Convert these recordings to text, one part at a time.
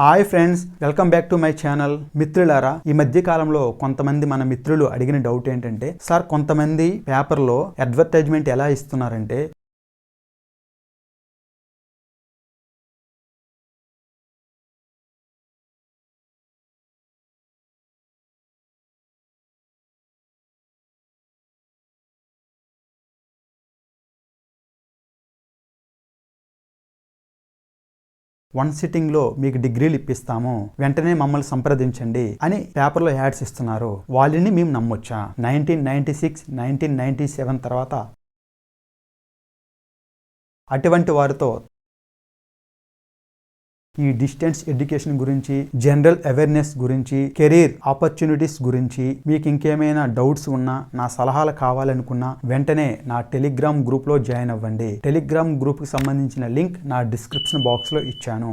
Hi friends welcome back to my channel. మిత్రులారా ఈ మధ్య కాలంలో కొంతమంది మన మిత్రులు అడిగిన డౌట్ ఏంటంటే సార్ కొంతమంది పేపర్లో అడ్వర్టైజ్మెంట్ ఎలా ఇస్తున్నారంటే వన్ సిట్టింగ్లో మీకు డిగ్రీలు ఇప్పిస్తాము. వెంటనే మమ్మల్ని సంప్రదించండి అని పేపర్లో యాడ్స్ ఇస్తున్నారు. వాళ్ళని మేము నమ్మొచ్చా? Nineteen ninety six nineteen ninety seven తర్వాత అటువంటి వారితో ఈ డిస్టెన్స్ ఎడ్యుకేషన్ గురించి జనరల్ అవేర్నెస్ గురించి కెరీర్ ఆపర్చునిటీస్ గురించి మీకు ఇంకేమైనా డౌట్స్ ఉన్నా నా సలహాలు కావాలనుకున్నా వెంటనే నా టెలిగ్రామ్ గ్రూప్లో జాయిన్ అవ్వండి. టెలిగ్రామ్ గ్రూప్కి సంబంధించిన లింక్ నా డిస్క్రిప్షన్ బాక్స్లో ఇచ్చాను.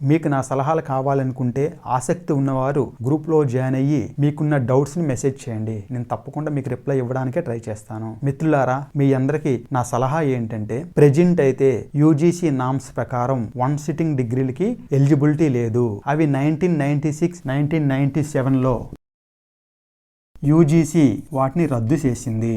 మీకు నా సలహాలు కావాలనుకుంటే ఆసక్తి ఉన్నవారు గ్రూప్లో జాయిన్ అయ్యి మీకున్న డౌట్స్ని మెసేజ్ చేయండి. నేను తప్పకుండా మీకు రిప్లై ఇవ్వడానికే ట్రై చేస్తాను. మిత్రులారా మీ అందరికీ నా సలహా ఏంటంటే ప్రెజెంట్ అయితే యూజీసీ నామ్స్ ప్రకారం వన్ సిట్టింగ్ డిగ్రీలకి ఎలిజిబిలిటీ లేదు. అవి nineteen ninety six nineteen ninety సెవెన్లో యూజీసీ వాటిని రద్దు చేసింది.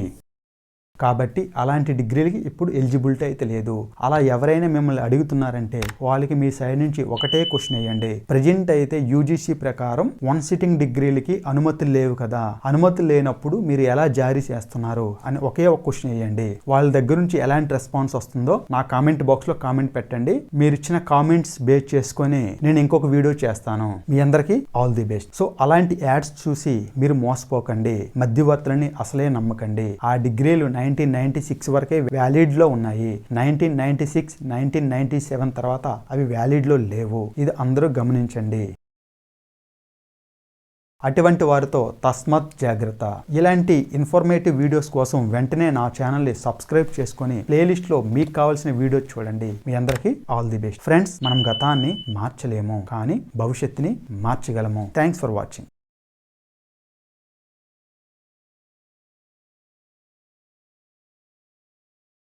కాబట్టి అలాంటి డిగ్రీలకి ఇప్పుడు ఎలిజిబిలిటీ అయితే లేదు. అలా ఎవరైనా మిమ్మల్ని అడుగుతున్నారంటే వాళ్ళకి మీ సైడ్ నుంచి ఒకటే క్వశ్చన్ వేయండి. ప్రజెంట్ అయితే యూజీసీ ప్రకారం వన్ సిట్టింగ్ డిగ్రీలకి అనుమతులు లేవు కదా. అనుమతులు లేనప్పుడు మీరు ఎలా జారీ చేస్తున్నారు అని ఒకే ఒక క్వశ్చన్ వేయండి. వాళ్ళ దగ్గర నుంచి ఎలాంటి రెస్పాన్స్ వస్తుందో నా కామెంట్ బాక్స్లో కామెంట్ పెట్టండి. మీరు ఇచ్చిన కామెంట్స్ బేస్ చేసుకొని నేను ఇంకొక వీడియో చేస్తాను. మీ అందరికీ ఆల్ ది బెస్ట్. సో అలాంటి యాడ్స్ చూసి మీరు మోసపోకండి. మధ్యవర్తులని అసలే నమ్మకండి. ఆ డిగ్రీలు నైన్ నైన్టీన్ నైన్టీ సిక్స్ వరకే వ్యాలిడ్లో ఉన్నాయి. Nineteen ninety six nineteen ninety seven తర్వాత అవి వ్యాలిడ్లో లేవు. ఇది అందరూ గమనించండి. అటువంటి వారితో తస్మత్ జాగ్రత్త. ఇలాంటి ఇన్ఫర్మేటివ్ వీడియోస్ కోసం వెంటనే నా ఛానల్ని సబ్స్క్రైబ్ చేసుకొని ప్లేలిస్ట్లో మీకు కావాల్సిన వీడియో చూడండి. మీ అందరికీ ఆల్ ది బెస్ట్. ఫ్రెండ్స్ మనం గతాన్ని మార్చలేము కానీ భవిష్యత్తుని మార్చగలము. Thanks for watching.